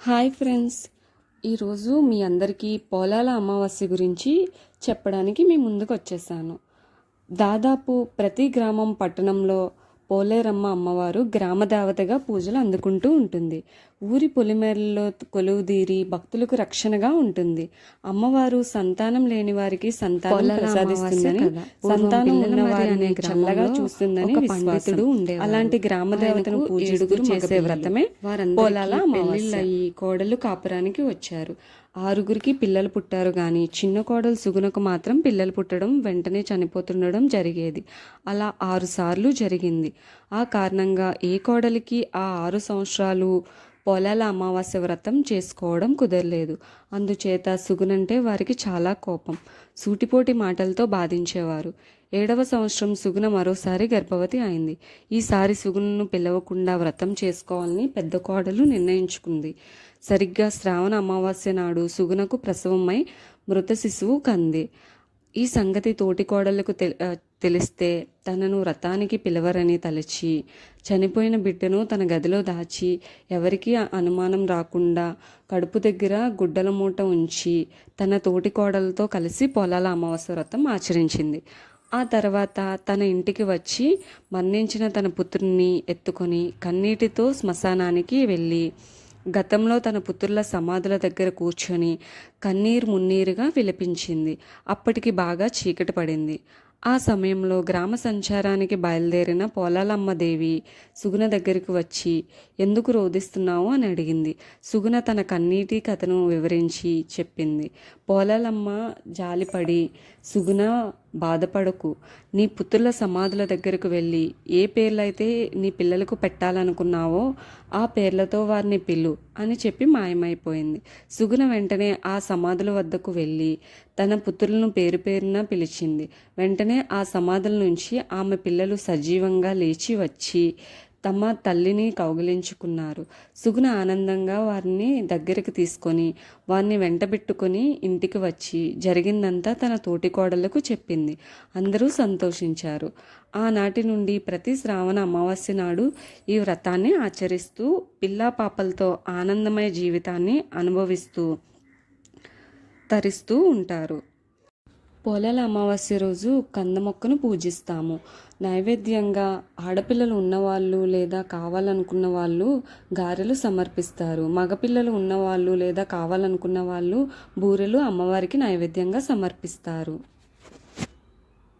Hi friends. ఈరోజు మీ అందరికీ పోలాల అమావాస్య గురించి చెప్పడానికి మీ ముందుకు వచ్చేసాను. దాదాపు ప్రతి గ్రామం పట్టణంలో పోలేరమ్మ అమ్మవారు గ్రామ దేవతగా పూజలు అందుకుంటూ ఉంటుంది. ఊరి పొలిమేరల్లో కొలువుదీరి భక్తులకు రక్షణగా ఉంటుంది అమ్మవారు సంతానం లేని వారికి సంతానం ప్రసాదిస్తుందని సంతానం ఉన్న వారిని చల్లగా చూస్తుందని. పండితుడు ఉండేవాడు. అలాంటి గ్రామ దేవతను ఏడుగురు చేసే. వ్రతమే పోలాల కోడలు కాపురానికి వచ్చారు ఆరుగురికి పిల్లలు పుట్టారు కానీ చిన్న కోడలు సుగుణకు మాత్రం పిల్లలు పుట్టడం వెంటనే చనిపోతుండడం జరిగేది అలా ఆరు సార్లు జరిగింది ఆ కారణంగా ఏ కోడలికి ఆ ఆరు సంవత్సరాలు పొలాల అమావాస్య వ్రతం చేసుకోవడం కుదరలేదు. అందుచేత సుగునంటే వారికి చాలా కోపం. సూటిపోటి మాటలతో బాధించేవారు. ఏడవ సంవత్సరం సుగుణ మరోసారి గర్భవతి అయింది. ఈసారి సుగుణను పిలవకుండా వ్రతం చేసుకోవాలని పెద్ద కోడలు నిర్ణయించుకుంది. సరిగ్గా శ్రావణ అమావాస్య నాడు సుగుణకు ప్రసవమై మృత శిశువు కంది. ఈ సంగతి తోటికోడళ్ళకు తె- తెలిస్తే తనను వ్రతానికి పిలవరని తలచి చనిపోయిన బిడ్డను తన గదిలో దాచి ఎవరికీ అనుమానం రాకుండా కడుపు దగ్గర గుడ్డల మూట ఉంచి తన తోటి కోడలతో కలిసి పొలాల అమావాస్య వ్రతం ఆచరించింది. ఆ తర్వాత తన ఇంటికి వచ్చి మరణించిన తన పుత్రుని ఎత్తుకొని కన్నీటితో శ్మశానానికి వెళ్ళి గతంలో తన పుత్రుల సమాధుల దగ్గర కూర్చొని కన్నీరు మున్నీరుగా విలపించింది. అప్పటికి బాగా చీకటి పడింది. ఆ సమయంలో గ్రామ సంచారానికి బయలుదేరిన పోలాలమ్మ దేవి సుగుణ దగ్గరికి వచ్చి ఎందుకు రోధిస్తున్నావు? అని అడిగింది. సుగుణ తన కన్నీటి కథను వివరించి చెప్పింది. పోలాలమ్మ జాలిపడి సుగుణ బాధపడకు. నీ పుత్రుల సమాధుల దగ్గరకు వెళ్ళి ఏ పేర్లైతే నీ పిల్లలకు పెట్టాలనుకున్నావో ఆ పేర్లతో వారిని పిలు అని చెప్పి మాయమైపోయింది. సుగుణ వెంటనే ఆ సమాధుల వద్దకు వెళ్ళి తన పుత్రులను పేరు పేరున పిలిచింది. వెంటనే ఆ సమాధుల నుంచి ఆమె పిల్లలు సజీవంగా లేచి వచ్చి తమ తల్లిని కౌగిలించుకున్నారు. సుగుణ ఆనందంగా వారిని దగ్గరికి తీసుకొని వారిని వెంటబెట్టుకొని ఇంటికి వచ్చి జరిగిందంతా తన తోటికోడలకు చెప్పింది. అందరూ సంతోషించారు. ఆనాటి నుండి ప్రతి శ్రావణ అమావాస్య నాడు ఈ వ్రతాన్ని ఆచరిస్తూ పిల్లా పాపలతో ఆనందమయ జీవితాన్ని అనుభవిస్తూ తరిస్తూ ఉంటారు. పొలాల అమావాస్య రోజు కంద మొక్కను పూజిస్తాము. నైవేద్యంగా ఆడపిల్లలు ఉన్నవాళ్ళు లేదా కావాలనుకున్న వాళ్ళు గారెలు సమర్పిస్తారు. మగపిల్లలు ఉన్నవాళ్ళు లేదా కావాలనుకున్న వాళ్ళు బూరెలు అమ్మవారికి నైవేద్యంగా సమర్పిస్తారు.